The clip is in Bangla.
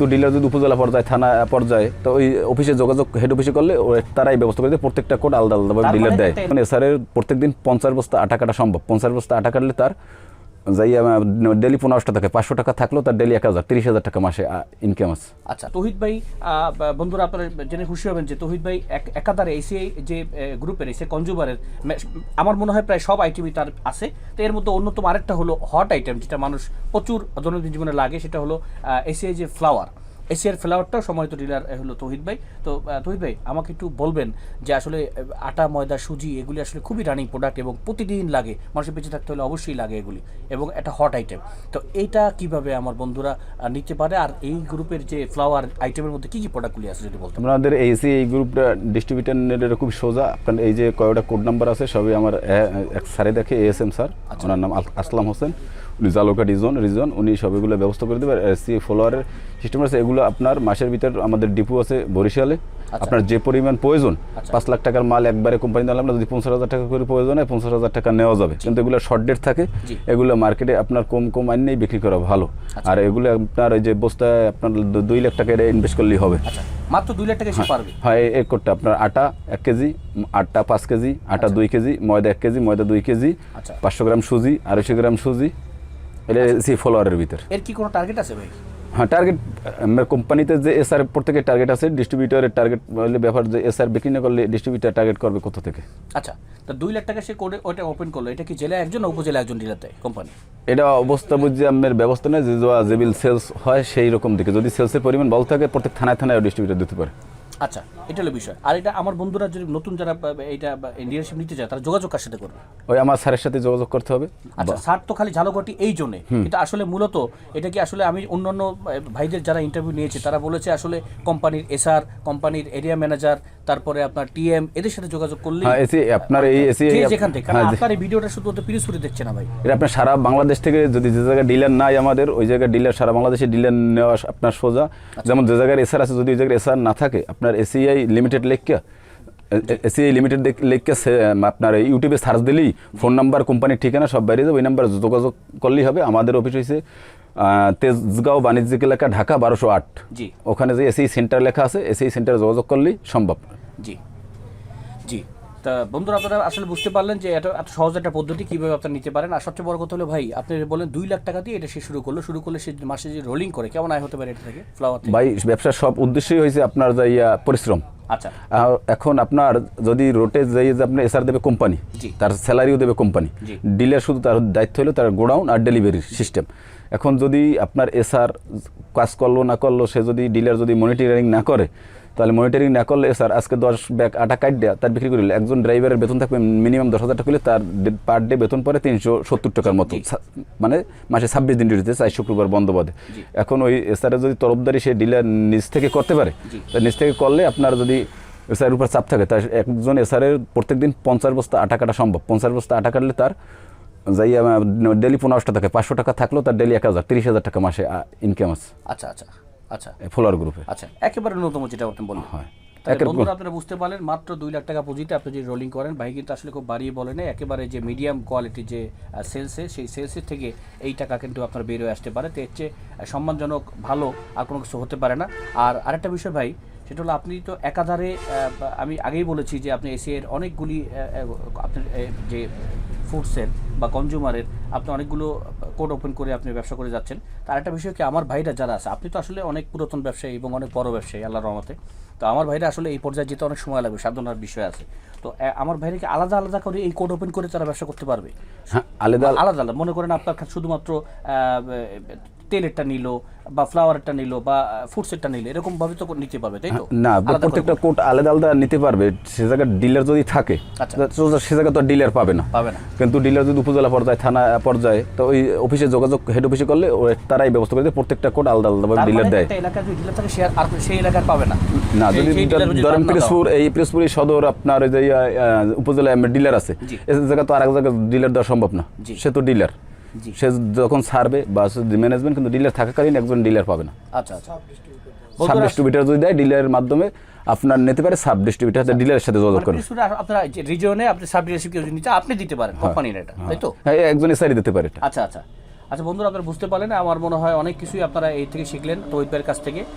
তো ডিলার যদি উপজেলা পর্যায়ে থানা পর্যায়ে তো ওই অফিসে যোগাযোগ হেড অফিসে করলে তারাই ব্যবস্থা করে দেয় প্রত্যেকটা কোড আলাদা আলাদাভাবে তার ডিলার দেয়। মানে স্যারের প্রত্যেকদিন পঞ্চাশ বস্তা আটা কাটা সম্ভব। পঞ্চাশ বস্তা আটা কাটলে তার যাই ডেলি পনেরোশো টাকা পাঁচশো টাকা থাকলেও তার ডেলি এক হাজার, তিরিশ হাজার টাকা মাসে ইনকাম আছে। আচ্ছা তহিদ ভাই বন্ধুরা আপনারা জেনে খুশি হবেন যে তহিদ ভাই এক- একাধারে এসিআই যে গ্রুপের এসে কনজিউমারের আমার মনে হয় প্রায় সব আইটেমই তার আছে। তো এর মধ্যে অন্যতম আরেকটা হলো হট আইটেম যেটা মানুষ প্রচুর দৈনন্দিন জীবনে লাগে, সেটা হলো এসিআই যে ফ্লাওয়ার এসিআর ফ্লাওয়ারটাও সম্মানিত ডিলার হলো তহিদ ভাই। তো তহিদ ভাই আমাকে একটু বলবেন যে আসলে আটা ময়দা সুজি এগুলি আসলে খুবই রানিং প্রোডাক্ট এবং প্রতিদিন লাগে। মানুষের বেঁচে থাকতে হলে অবশ্যই লাগে এগুলি এবং একটা হট আইটেম তো এইটা কীভাবে আমার বন্ধুরা নিতে পারে? আর এই গ্রুপের যে ফ্লাওয়ার আইটেমের মধ্যে কী কী প্রোডাক্টগুলি আছে যদি বলতেন? আমাদের এইসি এই গ্রুপটা ডিস্ট্রিবিউটার খুব সোজা। আপনার এই যে কয়টা কোড নাম্বার আছে সবই আমার এক স্যারে দেখে এএসএম স্যার ওনার নাম আল- আসলাম হোসেন। উনি জালোকা রিজন রিজন উনি সবগুলো ব্যবস্থা করে দেবে। এসি ফলোয়ারের সিস্টেম আছে এগুলো আপনার মাসের ভিতর আমাদের ডিপো আছে বরিশালে। আপনার যে পরিমাণ প্রয়োজন পাঁচ লাখ টাকার মাল একবারে কোম্পানি দিলাম না যদি পঞ্চাশ হাজার টাকা করে প্রয়োজন হয় পঞ্চাশ হাজার টাকা নেওয়া যাবে। কিন্তু এগুলো শর্ট ডেট থাকে। এগুলো মার্কেটে আপনার কম কম আইনেই বিক্রি করা ভালো। আর এগুলো আপনার ওই যে বস্তায় আপনার দুই লাখ টাকা এটা ইনভেস্ট করলেই হবে। আচ্ছা। মাত্র দুই লাখ টাকা সে পারবে? হয় এই কোডটা আপনার আটা এক কেজি আটটা পাঁচ কেজি আটা দুই কেজি ময়দা এক কেজি ময়দা দুই কেজি আচ্ছা। পাঁচশো গ্রাম সুজি আড়াইশো গ্রাম সুজি। এটা সি ফলোয়ারের ভিতর। এর কি কোনো টার্গেট আছে ভাই? হ্যাঁ টার্গেট আমরা কোম্পানিতে যে এসআর প্রত্যেকের টার্গেট আছে ডিস্ট্রিবিউটারের টার্গেট ব্যাপার যে এসআর বিক্রি না করলে ডিস্ট্রিবিউটার টার্গেট করবে কোথা থেকে? আচ্ছা তো দুই লাখ টাকা সে করে ওটা ওপেন করল এটা কি জেলা একজন উপজেলা একজন ডিলাতে কোম্পানি এটা অবস্থা বুঝছি আমার ব্যবস্থা নেই যে যা জেবিল সেলস হয় সেই রকম দিকে। যদি সেলসের পরিমাণ বল থাকে প্রত্যেক থানায় থানায় ডিস্ট্রিবিউটার দিতে পারে। আচ্ছা এটা হলো বিষয়। আর এটা আমার বন্ধুরা যদি নতুন যারা এইটা ডিলারশিপ নিতে চায় তারা যোগাযোগ কার সাথে করবে? ওই আমার স্যারের সাথে যোগাযোগ করতে হবে। আচ্ছা স্যার তো খালি ঝালকাঠি এই জন্যে। কিন্তু আসলে মূলত এটা কি আসলে আমি অন্যান্য ভাইদের যারা ইন্টারভিউ নিয়েছি তারা বলেছে আসলে কোম্পানির এসআর কোম্পানির এরিয়া ম্যানেজার তারপরে আপনার টিএম এদের সাথে যোগাযোগ করলে হ্যাঁ এসি আপনার এই এসি যেখান থেকে। কারণ হ্যাঁ আপনার এই ভিডিওটা শুধু পিরিসপুরি দেখছে না ভাই। এটা আপনার সারা বাংলাদেশ থেকে যদি যে জায়গায় ডিলার নাই আমাদের ওই জায়গায় ডিলার সারা বাংলাদেশে ডিলার নেওয়া আপনার সোজা। যেমন যে জায়গায় এসআর আছে যদি ওই জায়গায় এসআর না থাকে আপনার এসিআই লিমিটেড লেখকে এসিআই লিমিটেড লেখকে আপনার ইউটিউবে সার্চ দিলেই ফোন নাম্বার কোম্পানির ঠিকানা সব বাইরে যাবে। ওই নাম্বার যোগাযোগ করলেই হবে। আমাদের অফিস হয়েছে তেজগাঁও বাণিজ্যিক এলাকা ঢাকা বারোশো আট। জি। ওখানে যে এসিআই সেন্টার লেখা আছে এসিআই সেন্টারে যোগাযোগ করলেই সম্ভব। জি। জি। তা বন্ধুরা আপনারা আসলে বুঝতে পারলেন যে এটা এত সহজ একটা পদ্ধতি কীভাবে আপনারা নিতে পারেন। আর সবচেয়ে বড় কথা হলো ভাই আপনি বলেন দুই লাখ টাকা দিয়ে এটা সে শুরু করল। শুরু করলে সে মাসে যে রোলিং করে কেমন আয় হতে পারে এটা থেকে ফ্লাওয়ার ভাই ব্যবসার সব উদ্দেশ্যই হয়েছে আপনার যে ইয়া পরিশ্রম। আচ্ছা। এখন আপনার যদি রোটে যাই যে আপনার এসআর দেবে কোম্পানি তার স্যালারিও দেবে কোম্পানি ডিলার শুধু তার দায়িত্ব হলো তার গোডাউন আর ডেলিভারির সিস্টেম এখন যদি আপনার এসআর কাজ করল না করল সে যদি ডিলার যদি মনিটরিং না করে তাহলে মনিটরিং না করলে স্যার আজকে দশ ব্যাগ আটা কাট দেয়া তার বিক্রি করলে। একজন ড্রাইভারের বেতন থাকবে মিনিমাম দশ হাজার টাকা তার পার ডে বেতন পড়ে তিনশো সত্তর টাকার মতো। মানে মাসে ছাব্বিশ দিন ডিউটিতে চাই শুক্রবার বন্ধ বাদে। এখন ওই এসআরের যদি তরফদারি সে ডিলার নিজ থেকে করতে পারে তা নিজ থেকে করলে আপনার যদি এসআর উপর চাপ থাকে তার একজন এসআরের প্রত্যেক দিন পঞ্চাশ বস্তা আটা কাটা সম্ভব। পঞ্চাশ বস্তা আটা কাটলে তার যাই ডেলি পনেরোশো টাকা পাঁচশো টাকা থাকলেও তার ডেলি এক হাজার তিরিশ হাজার টাকা মাসে ইনকাম আছে। আচ্ছা আচ্ছা। আচ্ছা। ফলোয়ার গ্রুপে আচ্ছা একেবারে ন্যূনতম যেটা আপনি বললেন। হয়। বন্ধুরা আপনারা বুঝতে পারলেন মাত্র দুই লাখ টাকা পুঁজিতে আপনি যদি রোলিং করেন ভাই কিন্তু আসলে খুব বাড়িয়ে বলে না একেবারে যে মিডিয়াম কোয়ালিটির যে সেলসে সেই সেলসের থেকে এই টাকা কিন্তু আপনার বের হয়ে আসতে পারে। তো এর চেয়ে সম্মানজনক ভালো আর কোনো কিছু হতে পারে না। আর আরেকটা বিষয় ভাই সেটা হলো আপনি তো একাধারে আমি আগেই বলেছি যে আপনি এসিএর অনেকগুলি আপনার যে ফুডসের বা কনজিউমারের আপনি অনেকগুলো কোড ওপেন করে আপনি ব্যবসা করে যাচ্ছেন তার একটা বিষয় কি আমার ভাইরা যারা আছে আপনি তো আসলে অনেক পুরাতন ব্যবসায়ী এবং অনেক বড় ব্যবসায়ী আল্লাহ রহমতে। তো আমার ভাইরা আসলে এই পর্যায়ে যেতে অনেক সময় লাগবে সাধনার বিষয় আছে। তো আমার ভাইরা কি আলাদা আলাদা করে এই কোড ওপেন করে তারা ব্যবসা করতে পারবে? হ্যাঁ আলাদা আলাদা। মনে করেন আপনার শুধুমাত্র তেলেরটা নিল বা ফ্লাওয়ারটা নিল বা ফুডসেরটা নিল এরকম ভাবে তো নিতে পারবে তাই তো? না প্রত্যেকটা কোট আলাদা আলাদা নিতে পারবে সে জায়গায় ডিলার যদি থাকে আচ্ছা। সে জায়গায় তো ডিলার পাবে না। পাবে না। কিন্তু ডিলার যদি উপজেলা পর্যায়ে থানা পর্যায়ে তো ওই অফিসে যোগাযোগ হেড অফিসে করলে তারাই ব্যবস্থা করে প্রত্যেকটা কোড আলাদা আলাদাভাবে তার ডিলার মানে দেয়। এলাকার যদি ডিলার থাকে সে আর আর সেই এলাকার পাবে না। না যদি ধরেন পিরোজপুর এই পিরোজপুরি সদর আপনার ওই যে উপজেলায় ডিলার আছে। এই জায়গা তো আরেক জায়গায় ডিলার দেওয়া সম্ভব না সে তো ডিলার। সে যখন ছাড়বে বা ম্যানেজমেন্ট কিন্তু ডিলার থাকাকালীন একজন ডিলার পাবে না। আচ্ছা আচ্ছা। সাব বন্ধুরা, ডিস্ট্রিবিউটার যদি দেয় ডিলারের মাধ্যমে আপনার নিতে পারে সাব ডিস্ট্রিবিউটার ডিলারের সাথে যোগাযোগ মানে করবে আপনার রিজিয়নে আপনি সাব ডিস্ট্রিবিউটার নিতে আপনি দিতে পারেন কোম্পানির এটা তাই তো? হ্যাঁ একজন এসআই দিতে পারে এটা। আচ্ছা আচ্ছা। আচ্ছা বন্ধুরা আপনারা বুঝতে পারলেন আমার মনে হয় অনেক কিছুই আপনারা এই থেকে শিখলেন তৈবের কাছ থেকে।